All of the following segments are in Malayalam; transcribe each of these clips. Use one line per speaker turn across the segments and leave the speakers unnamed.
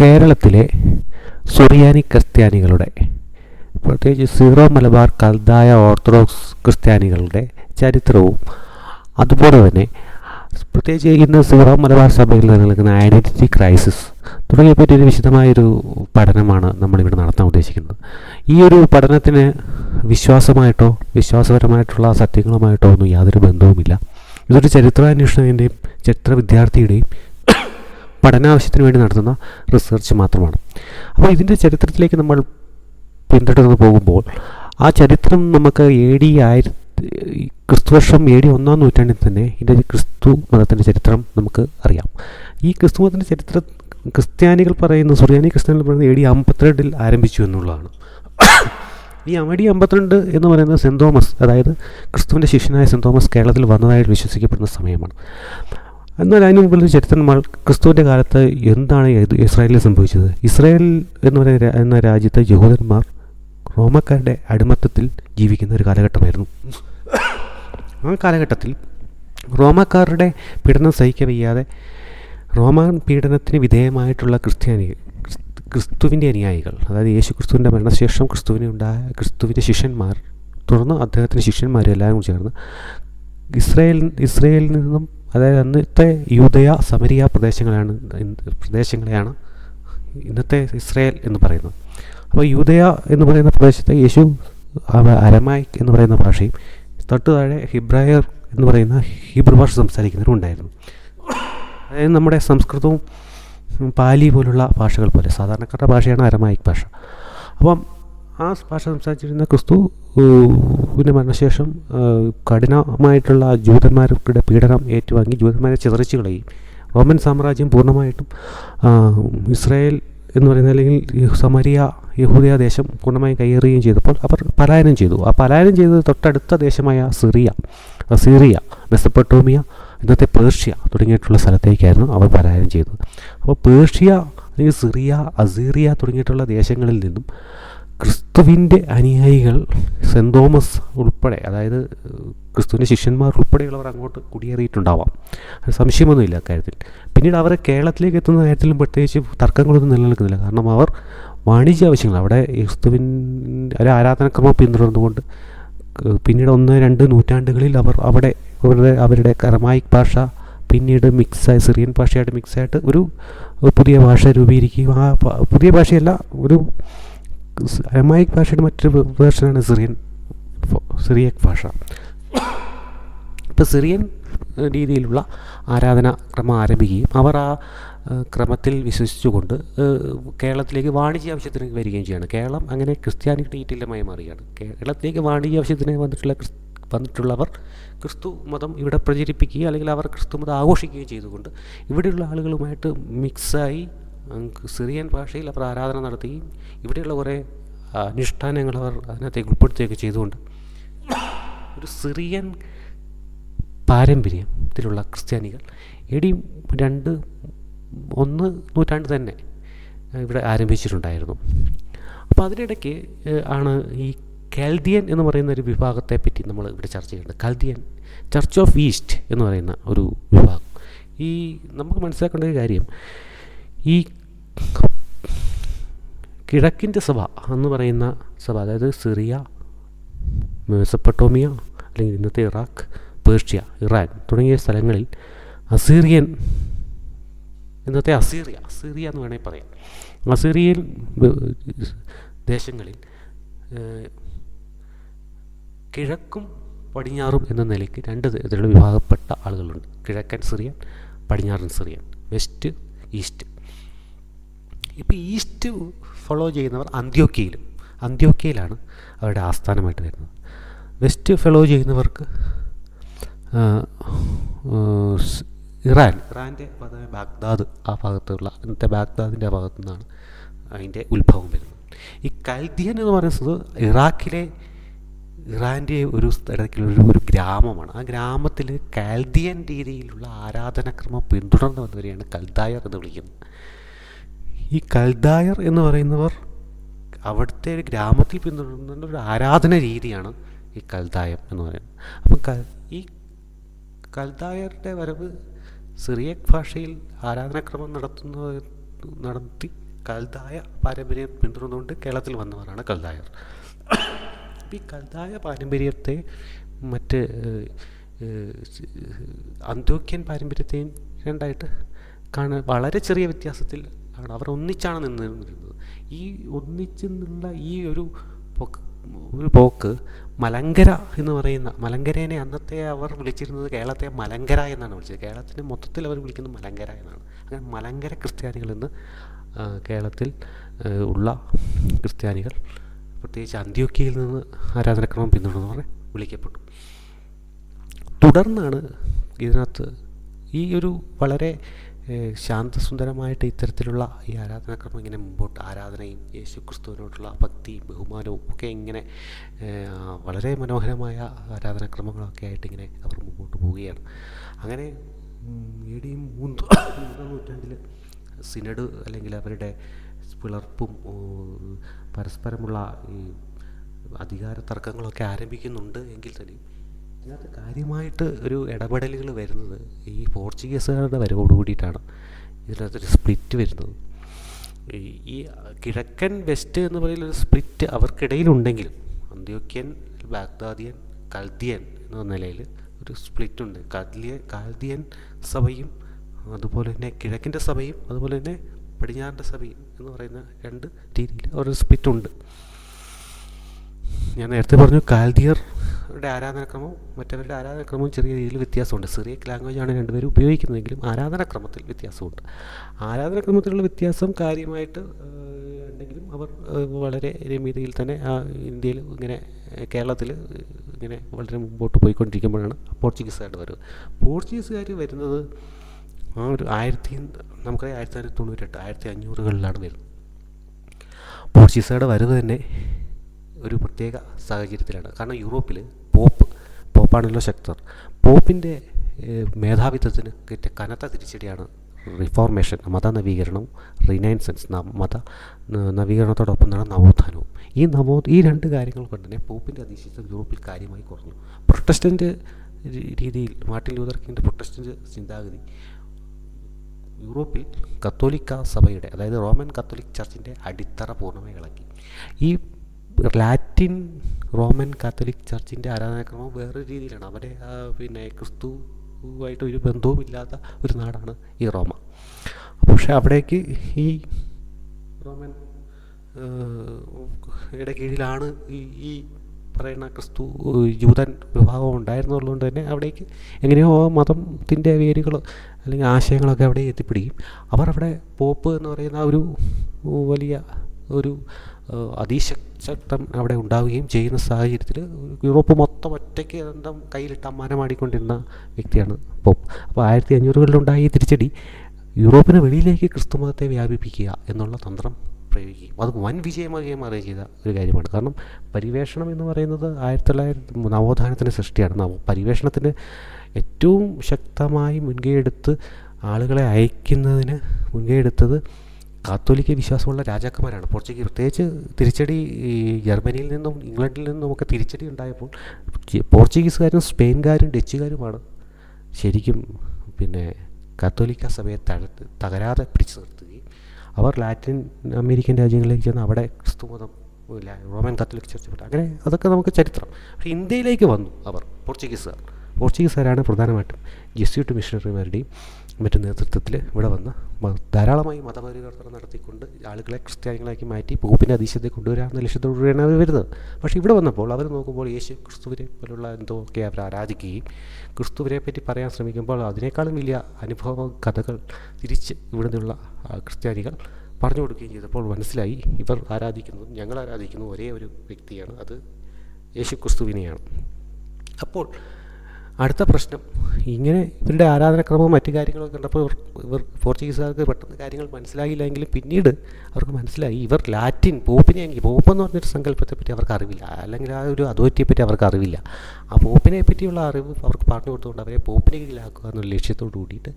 കേരളത്തിലെ സുറിയാനി ക്രിസ്ത്യാനികളുടെ പ്രത്യേകിച്ച് സീറോ മലബാർ കൽതായ ഓർത്തഡോക്സ് ക്രിസ്ത്യാനികളുടെ ചരിത്രവും അതുപോലെ തന്നെ പ്രത്യേകിച്ച് ഇന്ന് സീറോ മലബാർ സഭയിൽ നിലനിൽക്കുന്ന ഐഡന്റിറ്റി ക്രൈസിസ് തുടങ്ങിയ പറ്റി ഒരു വിശദമായൊരു പഠനമാണ് നമ്മളിവിടെ നടത്താൻ ഉദ്ദേശിക്കുന്നത്. ഈ ഒരു പഠനത്തിന് വിശ്വാസമായിട്ടോ വിശ്വാസപരമായിട്ടുള്ള സത്യങ്ങളുമായിട്ടോ ഒന്നും യാതൊരു ബന്ധവുമില്ല. ഇതൊരു ചരിത്രാന്വേഷണത്തിന്റെയും ചരിത്ര വിദ്യാർത്ഥിയുടെയും പഠനാവശ്യത്തിന് വേണ്ടി നടത്തുന്ന റിസർച്ച് മാത്രമാണ്. അപ്പോൾ ഇതിന്റെ ചരിത്രത്തിലേക്ക് നമ്മൾ പിന്തുടർന്ന് പോകുമ്പോൾ ആ ചരിത്രം നമുക്ക് എ ഡി ആയിരത്തി ക്രിസ്തുവർഷം എ ഡി ഒന്നാം നൂറ്റാണ്ടിൽ തന്നെ ഇതിന്റെ ക്രിസ്തു മതത്തിന്റെ ചരിത്രം നമുക്ക് അറിയാം. ഈ ക്രിസ്തു മതത്തിന്റെ ചരിത്രം ക്രിസ്ത്യാനികൾ പറയുന്ന സുറിയാനി ക്രിസ്ത്യാനികൾ പറയുന്നത് എ ഡി അമ്പത്തിരണ്ടിൽ ആരംഭിച്ചു എന്നുള്ളതാണ്. ഈ ഡി അമ്പത്തിരണ്ട് എന്ന് പറയുന്നത് സെന്റ് തോമസ് അതായത് ക്രിസ്തുവിന്റെ ശിഷ്യനായ സെന്റ് തോമസ് കേരളത്തിൽ വന്നതായിട്ട് വിശ്വസിക്കപ്പെടുന്ന സമയമാണ്. എന്നാൽ അതിന് മുമ്പിൽ ചരിത്രന്മാർ ക്രിസ്തുവിന്റെ കാലത്ത് എന്താണ് ഇസ്രായേലിൽ സംഭവിച്ചത്? ഇസ്രായേൽ എന്ന് പറയുന്ന എന്ന രാജ്യത്തെ യഹൂദന്മാർ റോമക്കാരുടെ അടിമത്തത്തിൽ ജീവിക്കുന്ന ഒരു കാലഘട്ടമായിരുന്നു. ആ കാലഘട്ടത്തിൽ റോമക്കാരുടെ പീഡനം സഹിക്കാൻ വയ്യാതെ റോമൻ പീഡനത്തിന് വിധേയമായിട്ടുള്ള ക്രിസ്ത്യാനികൾ ക്രിസ്തു- ക്രിസ്തുവിന്റെ അനുയായികൾ അതായത് യേശു ക്രിസ്തുവിന്റെ മരണശേഷം ക്രിസ്തുവിനെ ഉണ്ടായ ക്രിസ്തുവിന്റെ ശിഷ്യന്മാർ തുടർന്ന് അദ്ദേഹത്തിന്റെ ശിഷ്യന്മാരും എല്ലാവരും ചേർന്ന് ഇസ്രായേൽ ഇസ്രായേലിൽ നിന്നും അതായത് അന്നത്തെ യൂതയ സമരിയ പ്രദേശങ്ങളാണ് ഇന്ന് പ്രദേശങ്ങളെയാണ് ഇന്നത്തെ ഇസ്രയേൽ എന്ന് പറയുന്നത്. അപ്പോൾ യൂതയ എന്ന് പറയുന്ന പ്രദേശത്തെ യേശു അരമായിക് എന്ന് പറയുന്ന ഭാഷയും തൊട്ട് താഴെ ഹിബ്രായർ എന്ന് പറയുന്ന ഹീബ്രു ഭാഷ സംസാരിക്കുന്നവരും ഉണ്ടായിരുന്നു. അതായത് നമ്മുടെ സംസ്കൃതവും പാലി പോലുള്ള ഭാഷകൾ പോലെ സാധാരണക്കാരുടെ ഭാഷയാണ് അരമായിക് ഭാഷ. അപ്പം ആ ഭാഷ സംസാരിച്ചിരുന്ന ക്രിസ്തു പിന്നെ മരണശേഷം കഠിനമായിട്ടുള്ള ജൂതന്മാരുടെ പീഡനം ഏറ്റുവാങ്ങി ജൂതന്മാരെ ചിതറിച്ചു കളയും റോമൻ സാമ്രാജ്യം പൂർണമായിട്ടും ഇസ്രായേൽ എന്ന് പറയുന്ന അല്ലെങ്കിൽ സമരിയ യഹൂദിയ ദേശം പൂർണമായും കയ്യേറുകയും ചെയ്തപ്പോൾ അവർ പലായനം ചെയ്തു. ആ പലായനം ചെയ്തത് തൊട്ടടുത്ത ദേശമായ സിറിയ സിറിയ മെസ്സപ്പട്ടോമിയ ഇന്നത്തെ പേർഷ്യ തുടങ്ങിയിട്ടുള്ള സ്ഥലത്തേക്കായിരുന്നു അവർ പലായനം ചെയ്തത്. അപ്പോൾ പേർഷ്യ അല്ലെങ്കിൽ സിറിയ അസീറിയ തുടങ്ങിയിട്ടുള്ള ദേശങ്ങളിൽ നിന്നും ക്രിസ്തുവിന്റെ അനുയായികൾ സെന്റ് തോമസ് ഉൾപ്പെടെ അതായത് ക്രിസ്തുവിന്റെ ശിഷ്യന്മാർ ഉൾപ്പെടെയുള്ളവർ അങ്ങോട്ട് കുടിയേറിയിട്ടുണ്ടാവാം. സംശയമൊന്നുമില്ല അക്കാര്യത്തിൽ. പിന്നീട് അവരെ കേരളത്തിലേക്ക് എത്തുന്ന കാര്യത്തിലും പ്രത്യേകിച്ച് തർക്കങ്ങളൊന്നും നിലനിൽക്കുന്നില്ല. കാരണം അവർ വാണിജ്യ ആവശ്യങ്ങൾ അവിടെ ക്രിസ്തുവിൻ ഒരു ആരാധനക്രമം പിന്തുടർന്നുകൊണ്ട് പിന്നീട് ഒന്ന് രണ്ട് നൂറ്റാണ്ടുകളിൽ അവർ അവിടെ അവരുടെ അവരുടെ കർമായിക് ഭാഷ പിന്നീട് മിക്സായി സിറിയൻ ഭാഷയായിട്ട് മിക്സായിട്ട് ഒരു പുതിയ ഭാഷ രൂപീകരിക്കുകയും ആ പുതിയ ഭാഷയല്ല ഒരു അരമായിക് ഭാഷയുടെ മറ്റൊരു വേർഷനാണ് സിറിയൻ സിറിയക് ഭാഷ ഇപ്പോൾ സിറിയൻ രീതിയിലുള്ള ആരാധന ക്രമം ആരംഭിക്കുകയും അവർ ആ ക്രമത്തിൽ വിശ്വസിച്ചുകൊണ്ട് കേരളത്തിലേക്ക് വാണിജ്യ ആവശ്യത്തിന് വരികയും ചെയ്യാണ് കേരളം അങ്ങനെ ക്രിസ്ത്യാനിയുടെ ഈറ്റില്ലമായി മാറുകയാണ് കേരളത്തിലേക്ക് വാണിജ്യ ആവശ്യത്തിന് വന്നിട്ടുള്ള വന്നിട്ടുള്ളവർ ക്രിസ്തു മതം ഇവിടെ പ്രചരിപ്പിക്കുകയും അല്ലെങ്കിൽ അവർ ക്രിസ്തു മതം ആഘോഷിക്കുകയും ചെയ്തുകൊണ്ട് ഇവിടെയുള്ള ആളുകളുമായിട്ട് മിക്സായി സിറിയൻ ഭാഷയിൽ അവർ ആരാധന നടത്തുകയും ഇവിടെയുള്ള കുറേ അനുഷ്ഠാനങ്ങൾ അവർ അതിനകത്തേക്ക് ഉൾപ്പെടുത്തുകയൊക്കെ ചെയ്തുകൊണ്ട് ഒരു സിറിയൻ പാരമ്പര്യത്തിലുള്ള ക്രിസ്ത്യാനികൾ എ രണ്ട് ഒന്ന് നൂറ്റാണ്ട് തന്നെ ഇവിടെ ആരംഭിച്ചിട്ടുണ്ടായിരുന്നു. അപ്പോൾ അതിനിടയ്ക്ക് ആണ് ഈ കാൽദിയൻ എന്ന് പറയുന്ന ഒരു വിഭാഗത്തെ പറ്റി നമ്മൾ ഇവിടെ ചർച്ച ചെയ്യുന്നത് കാൽദിയൻ ചർച്ച് ഓഫ് ഈസ്റ്റ് എന്ന് പറയുന്ന ഒരു വിഭാഗം. ഈ നമുക്ക് മനസ്സിലാക്കേണ്ട ഒരു കാര്യം ഈ കിഴക്കിന്റെ സഭ എന്ന് പറയുന്ന സഭ അതായത് സിറിയ മെസപ്പട്ടോമിയ അല്ലെങ്കിൽ ഇന്നത്തെ ഇറാഖ് പേർഷ്യ ഇറാൻ തുടങ്ങിയ സ്ഥലങ്ങളിൽ അസീറിയൻ ഇന്നത്തെ അസീറിയ അസീറിയ എന്ന് വേണമെങ്കിൽ പറയാം. അസീറിയൻ ദേശങ്ങളിൽ കിഴക്കും പടിഞ്ഞാറും എന്ന നിലയ്ക്ക് രണ്ട് തരത്തിലുള്ള വിഭാഗപ്പെട്ട ആളുകളുണ്ട്. കിഴക്കൻ സിറിയൻ പടിഞ്ഞാറൻ സിറിയൻ വെസ്റ്റ് ഈസ്റ്റ്. ഇപ്പോൾ ഈസ്റ്റ് ഫോളോ ചെയ്യുന്നവർ അന്ത്യോക്കയിലും അന്ത്യോക്കയിലാണ് അവരുടെ ആസ്ഥാനമായിട്ട് വരുന്നത്. വെസ്റ്റ് ഫോളോ ചെയ്യുന്നവർക്ക് ഇറാൻ. ഇറാന്റെ ബാഗ്ദാദ് ആ ഭാഗത്തുള്ള ഇന്നത്തെ ബാഗ്ദാദിന്റെ ആ ഭാഗത്തു നിന്നാണ് അതിന്റെ ഉത്ഭവം വരുന്നത്. ഈ കൽദിയൻ എന്ന് പറയുന്നത് ഇറാഖിലെ ഇറാന്റെ ഒരു സ്ഥലത്തിലൊരു ഒരു ഗ്രാമമാണ്. ആ ഗ്രാമത്തിൽ കാൽദിയൻ രീതിയിലുള്ള ആരാധനക്രമം പിന്തുടർന്ന് വന്നവരെയാണ് കൽദായർ എന്ന് വിളിക്കുന്നത്. ഈ കൽദായർ എന്ന് പറയുന്നവർ അവിടുത്തെ ഒരു ഗ്രാമത്തിൽ പിന്തുടരുന്ന ഒരു ആരാധന രീതിയാണ് ഈ കൽദായം എന്ന് പറയുന്നത്. അപ്പം ഈ കൽദായരുടെ വരവ് സിറിയക് ഭാഷയിൽ ആരാധനാക്രമം നടത്തുന്ന നടത്തി കൽദായ പാരമ്പര്യം പിന്തുടർന്നുകൊണ്ട് കേരളത്തിൽ വന്നവരാണ് കൽദായർ. ഈ കൽദായ പാരമ്പര്യത്തെ മറ്റ് അന്തോക്യൻ പാരമ്പര്യത്തെയും രണ്ടായിട്ട് കാണാൻ വളരെ ചെറിയ വ്യത്യാസത്തിൽ ആണ് അവർ ഒന്നിച്ചാണ് നിന്നിരുന്നത്. ഈ ഒന്നിച്ച് നിന്നുള്ള ഈ ഒരു ഒരു പോക്ക് മലങ്കര എന്ന് പറയുന്ന മലങ്കരേനെ അന്നത്തെ അവർ വിളിച്ചിരുന്നത് കേരളത്തെ മലങ്കര എന്നാണ് വിളിച്ചത്. കേരളത്തിന് മൊത്തത്തിൽ അവർ വിളിക്കുന്നത് മലങ്കര എന്നാണ്. അങ്ങനെ മലങ്കര ക്രിസ്ത്യാനികൾ എന്ന് കേരളത്തിൽ ഉള്ള ക്രിസ്ത്യാനികൾ പ്രത്യേകിച്ച് അന്ത്യോക്യയിൽ നിന്ന് ആരാധനക്രമം പിന്തുടർന്നവരെ വിളിക്കപ്പെട്ടു. തുടർന്നാണ് ഇതിനകത്ത് ഈ ഒരു വളരെ ശാന്തസുന്ദരമായിട്ട് ഇത്തരത്തിലുള്ള ഈ ആരാധനാക്രമം ഇങ്ങനെ മുമ്പോട്ട് ആരാധനയും യേശു ക്രിസ്തുവിനോടുള്ള ഭക്തിയും ബഹുമാനവും ഒക്കെ ഇങ്ങനെ വളരെ മനോഹരമായ ആരാധനാക്രമങ്ങളൊക്കെ ആയിട്ട് ഇങ്ങനെ അവർ മുമ്പോട്ട് പോവുകയാണ്. അങ്ങനെ എ മൂന്ന് മൂന്നാം നൂറ്റാണ്ടിൽ സിനഡ് അല്ലെങ്കിൽ അവരുടെ പിളർപ്പും പരസ്പരമുള്ള ഈ അധികാര തർക്കങ്ങളൊക്കെ ആരംഭിക്കുന്നുണ്ട് എങ്കിൽ തന്നെയും ഇതിനകത്ത് കാര്യമായിട്ട് ഒരു ഇടപെടലുകൾ വരുന്നത് ഈ പോർച്ചുഗീസുകാരുടെ വരവോട് കൂടിയിട്ടാണ്. ഇതിനകത്തൊരു സ്പ്ലിറ്റ് വരുന്നത്. ഈ കിഴക്കൻ വെസ്റ്റ് എന്ന് പറയുന്ന ഒരു സ്പ്ലിറ്റ് അവർക്കിടയിലുണ്ടെങ്കിലും അന്ത്യോക്യൻ ബാഗ്ദാദിയൻ കൽദിയൻ എന്ന നിലയിൽ ഒരു സ്പ്ലിറ്റ് ഉണ്ട് കൽദിയൻ കാൽദിയൻ സഭയും അതുപോലെ തന്നെ കിഴക്കിന്റെ സഭയും അതുപോലെ തന്നെ പടിഞ്ഞാറിന്റെ സഭയും എന്ന് പറയുന്ന രണ്ട് രീതിയിൽ ഒരു സ്പ്ലിറ്റ് ഉണ്ട് ഞാൻ നേരത്തെ പറഞ്ഞു കാൽദിയറുടെ ആരാധനാക്രമവും മറ്റവരുടെ ആരാധനാക്രമവും ചെറിയ രീതിയിൽ വ്യത്യാസമുണ്ട്. സിറിയക് ലാംഗ്വേജാണ് രണ്ടുപേരും ഉപയോഗിക്കുന്നതെങ്കിലും ആരാധനാക്രമത്തിൽ വ്യത്യാസമുണ്ട്. ആരാധനാക്രമത്തിലുള്ള വ്യത്യാസം കാര്യമായിട്ട് ഉണ്ടെങ്കിലും അവർ വളരെ രീതിയിൽ തന്നെ ഇന്ത്യയിൽ ഇങ്ങനെ കേരളത്തിൽ ഇങ്ങനെ വളരെ മുമ്പോട്ട് പോയിക്കൊണ്ടിരിക്കുമ്പോഴാണ് പോർച്ചുഗീസുകാരുടെ വരുന്നത് പോർച്ചുഗീസുകാർ വരുന്നത് ആ ഒരു ആയിരത്തി നമുക്കറിയാം ആയിരത്തി തൊള്ളായിരത്തി തൊണ്ണൂറ്റെട്ട് ആയിരത്തി അഞ്ഞൂറുകളിലാണ് വരുന്നത്. പോർച്ചുഗീസുകാരുടെ വരവ് തന്നെ ഒരു പ്രത്യേക സാഹചര്യത്തിലാണ്. കാരണം യൂറോപ്പിൽ പോപ്പാണല്ലോ ശക്തർ. പോപ്പിന്റെ മേധാവിത്വത്തിന് കിട്ടിയ കനത്ത തിരിച്ചടിയാണ് റിഫോർമേഷൻ മത നവീകരണവും റിനൈൻസൻസ് മത നവീകരണത്തോടൊപ്പം തന്നെ നവോത്ഥാനവും. ഈ നവോ ഈ രണ്ട് കാര്യങ്ങൾ കൊണ്ട് തന്നെ പോപ്പിന്റെ അധീശത്വം യൂറോപ്പിൽ കാര്യമായി കുറഞ്ഞു. പ്രൊട്ടസ്റ്റന്റ് രീതിയിൽ മാർട്ടിൻ ലൂതർ കിങ്ങിന്റെ പ്രൊട്ടസ്റ്റന്റ് ചിന്താഗതി യൂറോപ്പിൽ കത്തോലിക്ക സഭയുടെ അതായത് റോമൻ കത്തോലിക് ചർച്ചിന്റെ അടിത്തറ പൂർണമായി ഇളക്കി. ഈ ലാറ്റിൻ റോമൻ കാത്തലിക് ചർച്ചിന്റെ ആരാധനാക്രമം വേറൊരു രീതിയിലാണ്. അവിടെ പിന്നെ ക്രിസ്തുവായിട്ട് ഒരു ബന്ധവുമില്ലാത്ത ഒരു നാടാണ് ഈ റോമ. പക്ഷേ അവിടേക്ക് ഈ റോമൻ യുടെ കീഴിലാണ് ഈ പറയുന്ന ക്രിസ്തു ജൂതൻ വിഭാഗം ഉണ്ടായിരുന്നുള്ളതുകൊണ്ട് തന്നെ അവിടേക്ക് എങ്ങനെയോ മതത്തിന്റെ വേരുകൾ അല്ലെങ്കിൽ ആശയങ്ങളൊക്കെ അവിടെ എത്തിപ്പിടിക്കും അവർ അവിടെ പോപ്പ് എന്ന് പറയുന്ന ഒരു വലിയ ഒരു അതിശക്തം അവിടെ ഉണ്ടാവുകയും ചെയ്യുന്ന സാഹചര്യത്തിൽ യൂറോപ്പ് മൊത്തം ഒറ്റയ്ക്ക് സ്വന്തം കയ്യിലിട്ട് അമ്മാനമാടിക്കൊണ്ടിരുന്ന വ്യക്തിയാണ് പോപ്പ്. അപ്പോൾ ആയിരത്തി അഞ്ഞൂറുകളിലുണ്ടായ ഈ തിരിച്ചടി യൂറോപ്പിന് വെളിയിലേക്ക് ക്രിസ്തുമതത്തെ വ്യാപിപ്പിക്കുക എന്നുള്ള തന്ത്രം പ്രയോഗിക്കുകയും അത് വൻ വിജയമാകുകയും മാറുകയും ചെയ്ത ഒരു കാര്യമാണ്. കാരണം പരിവേഷണം എന്ന് പറയുന്നത് ആയിരത്തി തൊള്ളായിരത്തി നവോത്ഥാനത്തിന്റെ സൃഷ്ടിയാണ്. നവ പരിവേഷണത്തിന് ഏറ്റവും ശക്തമായി മുൻകൈയെടുത്ത് ആളുകളെ അയക്കുന്നതിന് മുൻകൈ എടുത്തത് കാത്തോലിക്ക വിശ്വാസമുള്ള രാജാക്കന്മാരാണ്. പോർച്ചുഗീസ് പ്രത്യേകിച്ച് തിരിച്ചടി ഈ ജർമ്മനിയിൽ നിന്നും ഇംഗ്ലണ്ടിൽ നിന്നും ഒക്കെ തിരിച്ചടി ഉണ്ടായപ്പോൾ പോർച്ചുഗീസുകാരും സ്പെയിൻകാരും ഡച്ചുകാരുമാണ് ശരിക്കും പിന്നെ കത്തോലിക്ക സഭയെ തഴ തകരാതെ പിടിച്ചു നിർത്തുകയും അവർ ലാറ്റിൻ അമേരിക്കൻ രാജ്യങ്ങളിലേക്ക് ചെന്ന് അവിടെ ക്രിസ്തുമതം റോമൻ കത്തോലിക് ചർച്ച് വിട്ടു അങ്ങനെ അതൊക്കെ നമുക്ക് ചരിത്രം. പക്ഷേ ഇന്ത്യയിലേക്ക് വന്നു അവർ പോർച്ചുഗീസുകാർ. പോർച്ചുഗീസുകാരാണ് പ്രധാനമായിട്ടും ജെസ്യൂട്ട് മിഷണറിമാരുടെയും മറ്റു നേതൃത്വത്തിൽ ഇവിടെ വന്ന് ധാരാളമായി മതപരിവർത്തനം നടത്തിക്കൊണ്ട് ആളുകളെ ക്രിസ്ത്യാനികളാക്കി മാറ്റി പോപ്പിന്റെ അതീശത്തെ കൊണ്ടുവരാമെന്ന ലക്ഷ്യത്തോടുകൂടിയാണ് അവർ വരുന്നത്. പക്ഷേ ഇവിടെ വന്നപ്പോൾ അവർ നോക്കുമ്പോൾ യേശു ക്രിസ്തുവിനെ പോലുള്ള എന്തൊക്കെ അവർ ആരാധിക്കുകയും ക്രിസ്തുവിനെ പറ്റി പറയാൻ ശ്രമിക്കുമ്പോൾ അതിനേക്കാളും വലിയ അനുഭവ കഥകൾ തിരിച്ച് ഇവിടെ നിന്നുള്ള ക്രിസ്ത്യാനികൾ പറഞ്ഞു കൊടുക്കുകയും ചെയ്തപ്പോൾ മനസ്സിലായി ഇവർ ആരാധിക്കുന്നതും ഞങ്ങൾ ആരാധിക്കുന്നു ഒരേ ഒരു വ്യക്തിയാണ് അത് യേശു ക്രിസ്തുവിനെയാണ്. അപ്പോൾ അടുത്ത പ്രശ്നം. ഇങ്ങനെ ഇവരുടെ ആരാധനക്രമവും മറ്റു കാര്യങ്ങളൊക്കെ കണ്ടപ്പോൾ ഇവർ പോർച്ചുഗീസുകാർക്ക് പെട്ടെന്ന് കാര്യങ്ങൾ മനസ്സിലായില്ല എങ്കിലും പിന്നീട് അവർക്ക് മനസ്സിലായി. ഇവർ ലാറ്റിൻ പോപ്പിനെ എങ്കിൽ പോപ്പ് പറഞ്ഞൊരു സങ്കല്പത്തെ പറ്റി അവർക്ക് അറിവില്ല. അല്ലെങ്കിൽ ആ ഒരു അതോറിറ്റിയെ പറ്റി അവർക്ക് അറിവില്ല. ആ പോപ്പിനെ പറ്റിയുള്ള അറിവ് അവർക്ക് പറഞ്ഞു കൊടുത്തുകൊണ്ട് അവരെ പോപ്പിനെ കീഴിലാക്കുക എന്നുള്ള ലക്ഷ്യത്തോട് കൂടിയിട്ട്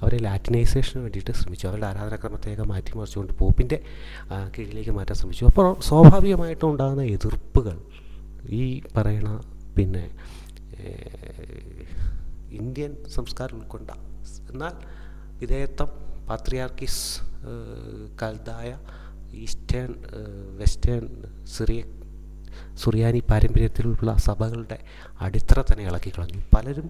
അവരെ ലാറ്റിനൈസേഷന് വേണ്ടിയിട്ട് ശ്രമിച്ചു. അവരുടെ ആരാധനാക്രമത്തെയൊക്കെ മാറ്റിമറിച്ചുകൊണ്ട് പോപ്പിന്റെ കീഴിലേക്ക് മാറ്റാൻ ശ്രമിച്ചു. അപ്പോൾ സ്വാഭാവികമായിട്ടും ഉണ്ടാകുന്ന എതിർപ്പുകൾ ഈ പറയണ പിന്നെ ഇന്ത്യൻ സംസ്കാരം ഉൾക്കൊണ്ട. എന്നാൽ വിധേയത്വം പാത്രിയാർക്കിസ് കാലത്തായ ഈസ്റ്റേൺ വെസ്റ്റേൺ സിറിയ സുറിയാനി പാരമ്പര്യത്തിലുള്ള സഭകളുടെ അടിത്തറ തന്നെ ഇളക്കി കളഞ്ഞു. പലരും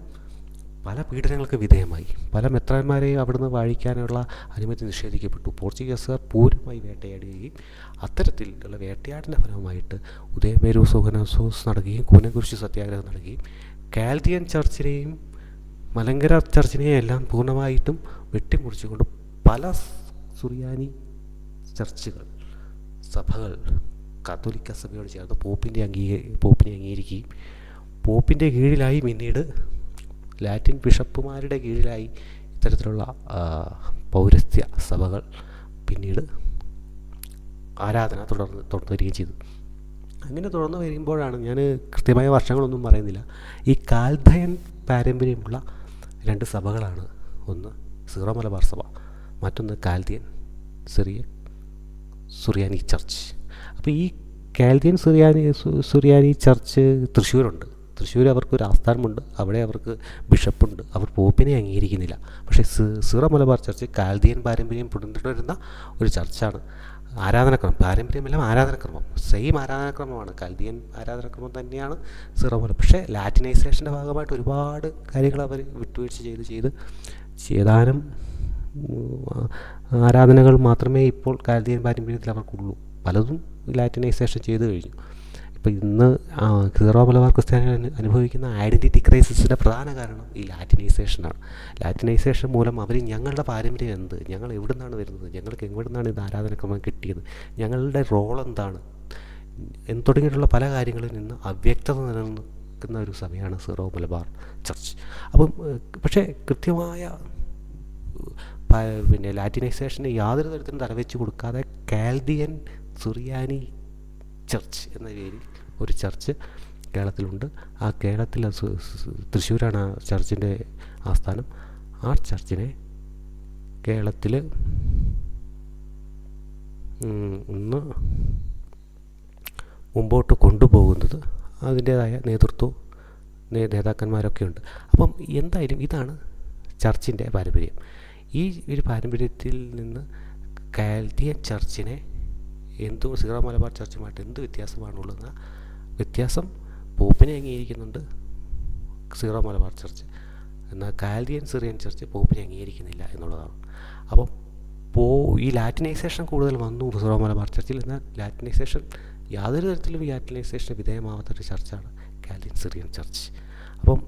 പല പീഡനങ്ങൾക്ക് വിധേയമായി. പല മെത്രാന്മാരെയും അവിടുന്ന് വാഴിക്കാനുള്ള അനുമതി നിഷേധിക്കപ്പെട്ടു. പോർച്ചുഗീസുകാർ പൂരമായി വേട്ടയാടുകയും അത്തരത്തിലുള്ള വേട്ടയാടിന്റെ ഫലമായിട്ട് ഉദയമേരു സുഖനസോസ് നടക്കുകയും കൂനകുരിശി സത്യാഗ്രഹം നടക്കുകയും കാൽദിയൻ ചർച്ചിനെയും മലങ്കര ചർച്ചിനെയും എല്ലാം പൂർണമായിട്ടും വെട്ടിമുറിച്ചുകൊണ്ട് പല സുറിയാനി ചർച്ചുകൾ സഭകൾ കാത്തോലിക്ക സഭയോട് ചേർന്ന് പോപ്പിന്റെ അംഗീക പോപ്പിനെ അംഗീകരിക്കുകയും പോപ്പിന്റെ കീഴിലായി പിന്നീട് ലാറ്റിൻ ബിഷപ്പുമാരുടെ കീഴിലായി ഇത്തരത്തിലുള്ള പൗരസ്ത്യ സഭകൾ പിന്നീട് ആരാധന തുടർന്ന് തുടർന്ന് വരികയും ചെയ്തു. അങ്ങനെ തുടർന്ന് വരുമ്പോഴാണ് ഞാൻ കൃത്യമായ വർഷങ്ങളൊന്നും പറയുന്നില്ല. ഈ കാൽധയൻ പാരമ്പര്യമുള്ള രണ്ട് സഭകളാണ്. ഒന്ന് സീറോ മലബാർ സഭ മറ്റൊന്ന് കാൽദിയൻ സിറിയ സുറിയാനി ചർച്ച്. അപ്പോൾ ഈ കാൽദിയൻ സുറിയാനി സുറിയാനി ചർച്ച് തൃശ്ശൂരുണ്ട്. തൃശ്ശൂർ അവർക്കൊരു ആസ്ഥാനമുണ്ട്. അവിടെ അവർക്ക് ബിഷപ്പുണ്ട്. അവർ പോപ്പിനെ അംഗീകരിക്കുന്നില്ല. പക്ഷേ സീറോ മലബാർ ചർച്ച് കാൽദിയൻ പാരമ്പര്യം പിന്തുടരുന്ന ഒരു ചർച്ചാണ്. ആരാധനക്രമം പാരമ്പര്യമല്ല ആരാധനക്രമം. സെയിം ആരാധനാക്രമമാണ്. കൽദിയൻ ആരാധനക്രമം തന്നെയാണ് സീറോ പോലെ. പക്ഷേ ലാറ്റിനൈസേഷന്റെ ഭാഗമായിട്ട് ഒരുപാട് കാര്യങ്ങൾ അവർ വിട്ടുവീഴ്ച ചെയ്ത് ചെയ്ത് ഏതാനും ആരാധനകൾ മാത്രമേ ഇപ്പോൾ കാൽദിയൻ പാരമ്പര്യത്തിൽ അവർക്കുള്ളൂ. പലതും ലാറ്റിനൈസേഷൻ ചെയ്തു കഴിഞ്ഞു. ഇപ്പോൾ ഇന്ന് സീറോ മലബാർ ക്രിസ്ത്യാനികൾ അനുഭവിക്കുന്ന ഐഡന്റിറ്റി ക്രൈസിസിന്റെ പ്രധാന കാരണം ഈ ലാറ്റിനൈസേഷനാണ് ലാറ്റിനൈസേഷൻ മൂലം അവർ ഞങ്ങളുടെ പാരമ്പര്യം എന്ത്? ഞങ്ങൾ എവിടെ നിന്നാണ് വരുന്നത്? ഞങ്ങൾക്ക് എവിടെ നിന്നാണ് ഇത് ആരാധനക്രമം കിട്ടിയത്? ഞങ്ങളുടെ റോൾ എന്താണ്? എന്ന് തുടങ്ങിയിട്ടുള്ള പല കാര്യങ്ങളിൽ നിന്ന് അവ്യക്തത നിലനിൽക്കുന്ന ഒരു സമയമാണ് സീറോ മലബാർ ചർച്ച്. അപ്പം പക്ഷേ കൃത്യമായ പിന്നെ ലാറ്റിനൈസേഷന് യാതൊരു തരത്തിലും തലവെച്ച് കൊടുക്കാതെ കാൽദിയൻ സുറിയാനി ചർച്ച് എന്ന പേരിൽ ഒരു ചർച്ച് കേരളത്തിലുണ്ട്. ആ കേരളത്തിൽ തൃശ്ശൂരാണ് ആ ചർച്ചിന്റെ ആസ്ഥാനം. ആ ചർച്ചിനെ കേരളത്തിൽ ഒന്ന് മുമ്പോട്ട് കൊണ്ടുപോകുന്നത് അതിന്റേതായ നേതൃത്വവും നേതാക്കന്മാരൊക്കെ ഉണ്ട് അപ്പം എന്തായാലും ഇതാണ് ചർച്ചിന്റെ പാരമ്പര്യം. ഈ ഒരു പാരമ്പര്യത്തിൽ നിന്ന് കാൽത്തിയ ചർച്ചിനെ എന്തോ സീറോ മലബാർ ചർച്ചുമായിട്ട് എന്ത് വ്യത്യാസമാണുള്ളത് വ്യത്യാസം പോപ്പിനെ അംഗീകരിക്കുന്നുണ്ട് സീറോ മലബാർ ചർച്ച്. എന്നാൽ കാൽദിയൻ സിറിയൻ ചർച്ച് പോപ്പിനെ അംഗീകരിക്കുന്നില്ല എന്നുള്ളതാണ്. അപ്പം പോ ഈ ലാറ്റിനൈസേഷൻ കൂടുതൽ വന്നു സീറോ മലബാർ ചർച്ചിൽ. എന്നാൽ ലാറ്റിനൈസേഷൻ യാതൊരു തരത്തിലും ലാറ്റിനൈസേഷന് വിധേയമാവാത്തൊരു ചർച്ചാണ് കാൽദിയൻ സിറിയൻ ചർച്ച്. അപ്പം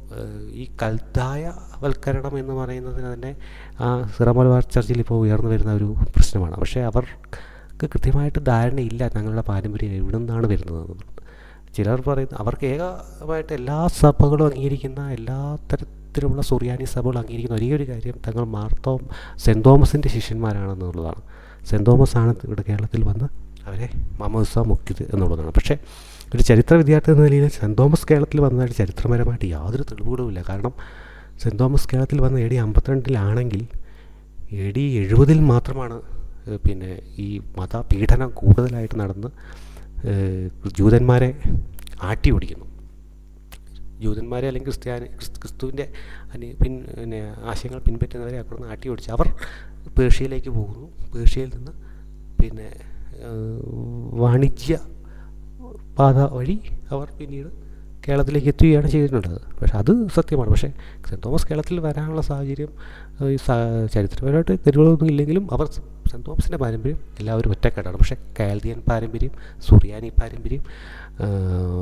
ഈ കൽതായ വൽക്കരണം എന്ന് പറയുന്നതിന് തന്നെ സിറോ മലബാർ ചർച്ചിൽ ഇപ്പോൾ ഉയർന്നു വരുന്ന ഒരു പ്രശ്നമാണ്. പക്ഷേ അവർ ക്ക് കൃത്യമായിട്ട് ധാരണയില്ല തങ്ങളുടെ പാരമ്പര്യം എവിടെ നിന്നാണ് വരുന്നത് ചിലർ പറയുന്നു അവർക്ക് ഏകമായിട്ട് എല്ലാ സഭകളും അംഗീകരിക്കുന്ന എല്ലാ തരത്തിലുള്ള സുറിയാനി സഭകൾ അംഗീകരിക്കുന്ന ഒരേ ഒരു കാര്യം തങ്ങൾ മാർത്തോം സെന്റ് തോമസിന്റെ ശിഷ്യന്മാരാണെന്നുള്ളതാണ്. സെന്റ് തോമസ് ആണ് ഇവിടെ കേരളത്തിൽ വന്ന് അവരെ മാമോസ മുക്കിയത് എന്നുള്ളതാണ്. പക്ഷേ ഒരു ചരിത്ര വിദ്യാർത്ഥി എന്ന നിലയിൽ സെന്റ് തോമസ് കേരളത്തിൽ വന്നതായിട്ട് ചരിത്രപരമായിട്ട് യാതൊരു തെളിവുകളുമില്ല. കാരണം സെന്റ് തോമസ് കേരളത്തിൽ വന്ന എ ഡി അമ്പത്തിരണ്ടിലാണെങ്കിൽ എ ഡി എഴുപതിൽ മാത്രമാണ് പിന്നെ ഈ മതപീഡനം കൂടുതലായിട്ട് നടന്ന് ജൂതന്മാരെ ആട്ടി ഓടിക്കുന്നു. ജൂതന്മാരെ അല്ലെങ്കിൽ ക്രിസ്ത്യാനി ക്രിസ്തുവിന്റെ പിൻ പിന്നെ ആശയങ്ങൾ പിൻപറ്റുന്നവരെ അവിടുന്ന് ആട്ടി ഓടിച്ച് അവർ പേർഷ്യയിലേക്ക് പോകുന്നു. പേർഷ്യയിൽ നിന്ന് പിന്നെ വാണിജ്യ പാത വഴി അവർ പിന്നീട് കേരളത്തിലേക്ക് എത്തുകയാണ് ചെയ്തിട്ടുള്ളത്. പക്ഷെ അത് സത്യമാണ്. പക്ഷേ സെന്റ് തോമസ് കേരളത്തിൽ വരാനുള്ള സാഹചര്യം ചരിത്രപരമായിട്ട് തെരുവുകളൊന്നും ഇല്ലെങ്കിലും അവർ സെന്റ് തോമസിന്റെ പാരമ്പര്യം എല്ലാവരും ഒറ്റക്കെട്ടാണ്. പക്ഷേ കാൽദിയൻ പാരമ്പര്യം സുറിയാനി പാരമ്പര്യം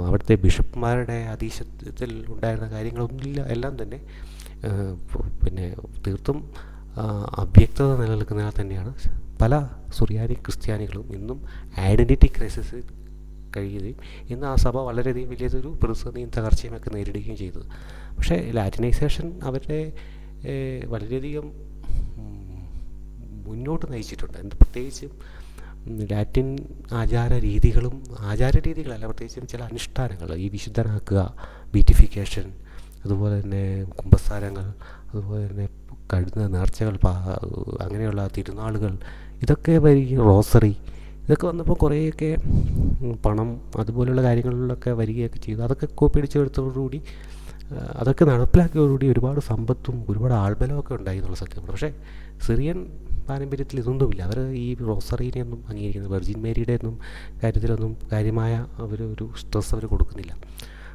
അവിടുത്തെ ബിഷപ്പ്മാരുടെ അതീശത്തിൽ ഉണ്ടായിരുന്ന കാര്യങ്ങളൊന്നുമില്ല. എല്ലാം തന്നെ പിന്നെ തീർത്തും അവ്യക്തത നിലനിൽക്കുന്നതിനാൽ തന്നെയാണ്. പല സുറിയാനി ക്രിസ്ത്യാനികളും ഇന്നും ഐഡന്റിറ്റി ക്രൈസിസ് കഴിയുകയും ഇന്ന് ആ സഭ വളരെയധികം വലിയതൊരു പ്രതിസന്ധിയും തകർച്ചയും ഒക്കെ നേരിടുകയും ചെയ്തത് പക്ഷേ ലാറ്റിനൈസേഷൻ അവരുടെ വളരെയധികം മുന്നോട്ട് നയിച്ചിട്ടുണ്ട്. എന്ത് പ്രത്യേകിച്ചും ലാറ്റിൻ ആചാര രീതികളും ആചാര രീതികളല്ല പ്രത്യേകിച്ചും ചില അനുഷ്ഠാനങ്ങൾ ഈ വിശുദ്ധനാക്കുക ബ്യൂട്ടിഫിക്കേഷൻ അതുപോലെ തന്നെ കുമ്പസാരങ്ങൾ അതുപോലെ തന്നെ കഴുന്ന നേർച്ചകൾ അങ്ങനെയുള്ള തിരുനാളുകൾ ഇതൊക്കെ വരി റോസറി ഇതൊക്കെ വന്നപ്പോൾ കുറേയൊക്കെ പണം അതുപോലെയുള്ള കാര്യങ്ങളിലൊക്കെ വരികയൊക്കെ ചെയ്തു. അതൊക്കെ കോപ്പി അടിച്ചെടുത്തോടുകൂടി അതൊക്കെ നടപ്പിലാക്കിയതോടുകൂടി ഒരുപാട് സമ്പത്തും ഒരുപാട് ആൾബലമൊക്കെ ഉണ്ടായി എന്നുള്ള സത്യമാണ് പക്ഷേ സിറിയൻ പാരമ്പര്യത്തിൽ ഇതൊന്നുമില്ല. അവർ ഈ റോസറീനെ ഒന്നും അംഗീകരിക്കുന്നത് വെർജിൻ മേരിയുടെ ഒന്നും കാര്യത്തിലൊന്നും കാര്യമായ അവർ ഒരു സ്ട്രെസ് അവർ കൊടുക്കുന്നില്ല.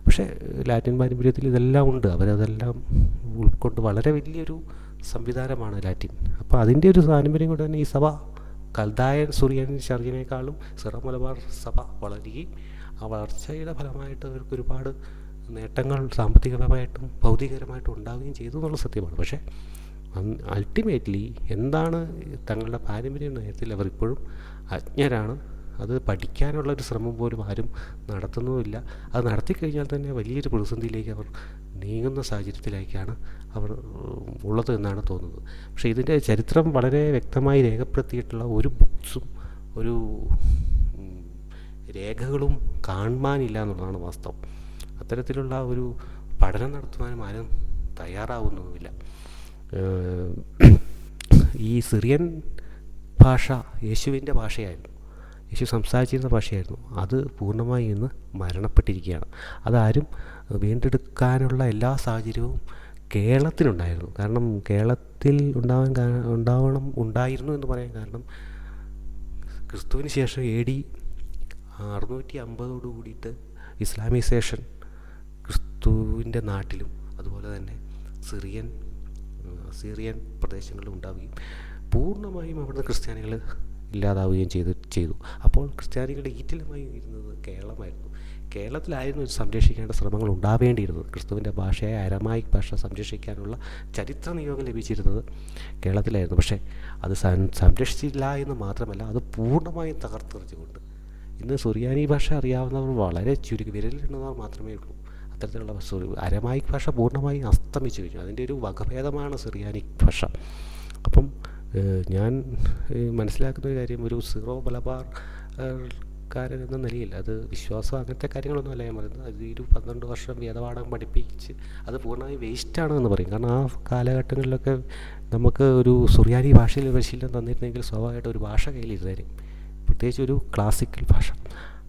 പക്ഷേ ലാറ്റിൻ പാരമ്പര്യത്തിൽ ഇതെല്ലാം ഉണ്ട്. അവരതെല്ലാം ഉൾക്കൊണ്ട് വളരെ വലിയൊരു സംവിധാനമാണ് ലാറ്റിൻ. അപ്പോൾ അതിന്റെ ഒരു പാരമ്പര്യം കൊണ്ട് തന്നെ ഈ സഭ കൽദായൻ സുറിയൻ ഷർജിനേക്കാളും സിറ മലബാർ സഭ വളരുകയും ആ വളർച്ചയുടെ ഫലമായിട്ട് അവർക്ക് ഒരുപാട് നേട്ടങ്ങൾ സാമ്പത്തികപരമായിട്ടും ഭൗതികപരമായിട്ടും ഉണ്ടാവുകയും ചെയ്തു എന്നുള്ള സത്യമാണ്. പക്ഷേ അൾട്ടിമേറ്റ്ലി എന്താണ് തങ്ങളുടെ പാരമ്പര്യം നയത്തിൽ അവർ ഇപ്പോഴും അജ്ഞരാണ്? അത് പഠിക്കാനുള്ള ഒരു ശ്രമം പോലും ആരും നടത്തുന്നുമില്ല. അത് നടത്തിക്കഴിഞ്ഞാൽ തന്നെ വലിയൊരു പ്രതിസന്ധിയിലേക്ക് അവർ നീങ്ങുന്ന സാഹചര്യത്തിലേക്കാണ് അവർ ഉള്ളത് എന്നാണ് തോന്നുന്നത്. പക്ഷേ ഇതിന്റെ ചരിത്രം വളരെ വ്യക്തമായി രേഖപ്പെടുത്തിയിട്ടുള്ള ഒരു ബുക്സും ഒരു രേഖകളും കാണുവാനില്ല എന്നുള്ളതാണ് വാസ്തവം. അത്തരത്തിലുള്ള ഒരു പഠനം നടത്തുവാനും ആരും തയ്യാറാവുന്നുമില്ല ഏഹ് ഈ സിറിയൻ ഭാഷ യേശുവിന്റെ ഭാഷയായിരുന്നു. യേശു സംസാരിച്ചിരുന്ന ഭാഷയായിരുന്നു. അത് പൂർണമായി ഇന്ന് മരണപ്പെട്ടിരിക്കുകയാണ്. അതാരും വീണ്ടെടുക്കാനുള്ള എല്ലാ സാഹചര്യവും കേരളത്തിനുണ്ടായിരുന്നു കാരണം കേരളത്തിൽ ഉണ്ടാവാൻ ഉണ്ടാവണം ഉണ്ടായിരുന്നു എന്ന് പറയാൻ കാരണം ക്രിസ്തുവിന് ശേഷം എ ഡി അറുന്നൂറ്റി അമ്പതോട് കൂടിയിട്ട് ഇസ്ലാമിസേഷൻ ക്രിസ്തുവിന്റെ നാട്ടിലും അതുപോലെ തന്നെ സിറിയൻ സിറിയൻ പ്രദേശങ്ങളിൽ ഉണ്ടാവുകയും പൂർണമായും അവിടുന്ന് ക്രിസ്ത്യാനികൾ ഇല്ലാതാവുകയും ചെയ്ത് ചെയ്തു. അപ്പോൾ ക്രിസ്ത്യാനികളുടെ ഈറ്റിലമായി ഇരുന്നത് കേരളമായിരുന്നു. കേരളത്തിലായിരുന്നു സംരക്ഷിക്കേണ്ട ശ്രമങ്ങൾ ഉണ്ടാവേണ്ടിയിരുന്നത്. ക്രിസ്തുവിന്റെ ഭാഷയായ അരമായിക് ഭാഷ സംരക്ഷിക്കാനുള്ള ചരിത്ര നിയോഗം ലഭിച്ചിരുന്നത് കേരളത്തിലായിരുന്നു. പക്ഷേ അത് സംരക്ഷിച്ചില്ല എന്ന് മാത്രമല്ല അത് പൂർണമായും തകർത്തെറിച്ചുകൊണ്ട് ഇന്ന് സുറിയാനി ഭാഷ അറിയാവുന്നവർ വളരെ ചുരുക്കി വിരലിലുള്ളവർ മാത്രമേ ഉള്ളൂ. അത്തരത്തിലുള്ള സോറി അരമായിക് ഭാഷ പൂർണമായി അസ്തമിച്ചു കഴിഞ്ഞു. അതിന്റെ ഒരു വകഭേദമാണ് സിറിയാനിക് ഭാഷ. അപ്പം ഞാൻ മനസ്സിലാക്കുന്ന ഒരു കാര്യം ഒരു സീറോ മലബാർ കാരൻ എന്ന നിലയിൽ അത് വിശ്വാസം അങ്ങനത്തെ കാര്യങ്ങളൊന്നും അല്ല ഞാൻ പറയുന്നത്. അത് ഒരു പന്ത്രണ്ട് വർഷം വേദപാഠം പഠിപ്പിച്ച് അത് പൂർണമായി വേസ്റ്റാണ് എന്ന് പറയും. കാരണം ആ കാലഘട്ടങ്ങളിലൊക്കെ നമുക്ക് ഒരു സുറിയാനി ഭാഷയിൽ പരിശീലനം തന്നിരുന്നെങ്കിൽ സ്വാഭാവികമായിട്ട് ഒരു ഭാഷ കയ്യിലിരുന്നേരും പ്രത്യേകിച്ച് ഒരു ക്ലാസിക്കൽ ഭാഷ.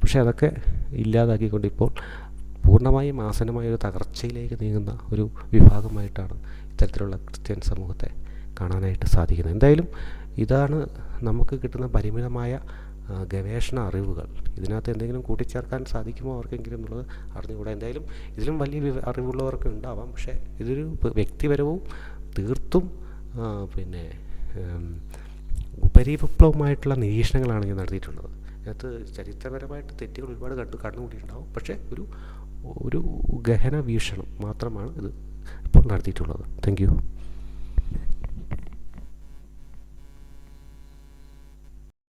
പക്ഷേ അതൊക്കെ ഇല്ലാതാക്കിക്കൊണ്ട് ഇപ്പോൾ പൂർണമായും ആസനമായ ഒരു തകർച്ചയിലേക്ക് നീങ്ങുന്ന ഒരു വിഭാഗമായിട്ടാണ് ഇത്തരത്തിലുള്ള ക്രിസ്ത്യൻ സമൂഹത്തെ കാണാനായിട്ട് സാധിക്കുന്നത്. എന്തായാലും ഇതാണ് നമുക്ക് കിട്ടുന്ന പരിമിതമായ ഗവേഷണ അറിവുകൾ. ഇതിനകത്ത് എന്തെങ്കിലും കൂട്ടിച്ചേർക്കാൻ സാധിക്കുമോ അവർക്കെങ്കിലും എന്നുള്ളത് അറിഞ്ഞുകൂടാ. എന്തായാലും ഇതിലും വലിയ അറിവുള്ളവർക്ക് ഉണ്ടാവാം. പക്ഷേ ഇതൊരു വ്യക്തിപരവും തീർത്തും പിന്നെ ഉപരിവിപ്ലവമായിട്ടുള്ള നിരീക്ഷണങ്ങളാണ് ഞാൻ നടത്തിയിട്ടുള്ളത്. അതിനകത്ത് ചരിത്രപരമായിട്ട് തെറ്റുകൾ ഒരുപാട് കണ്ടു കണ്ടുകൂടിയിട്ടുണ്ടാവും പക്ഷേ ഒരു ഒരു ഗഹന വീക്ഷണം മാത്രമാണ് ഇത് ഇപ്പോൾ നടത്തിയിട്ടുള്ളത്. താങ്ക്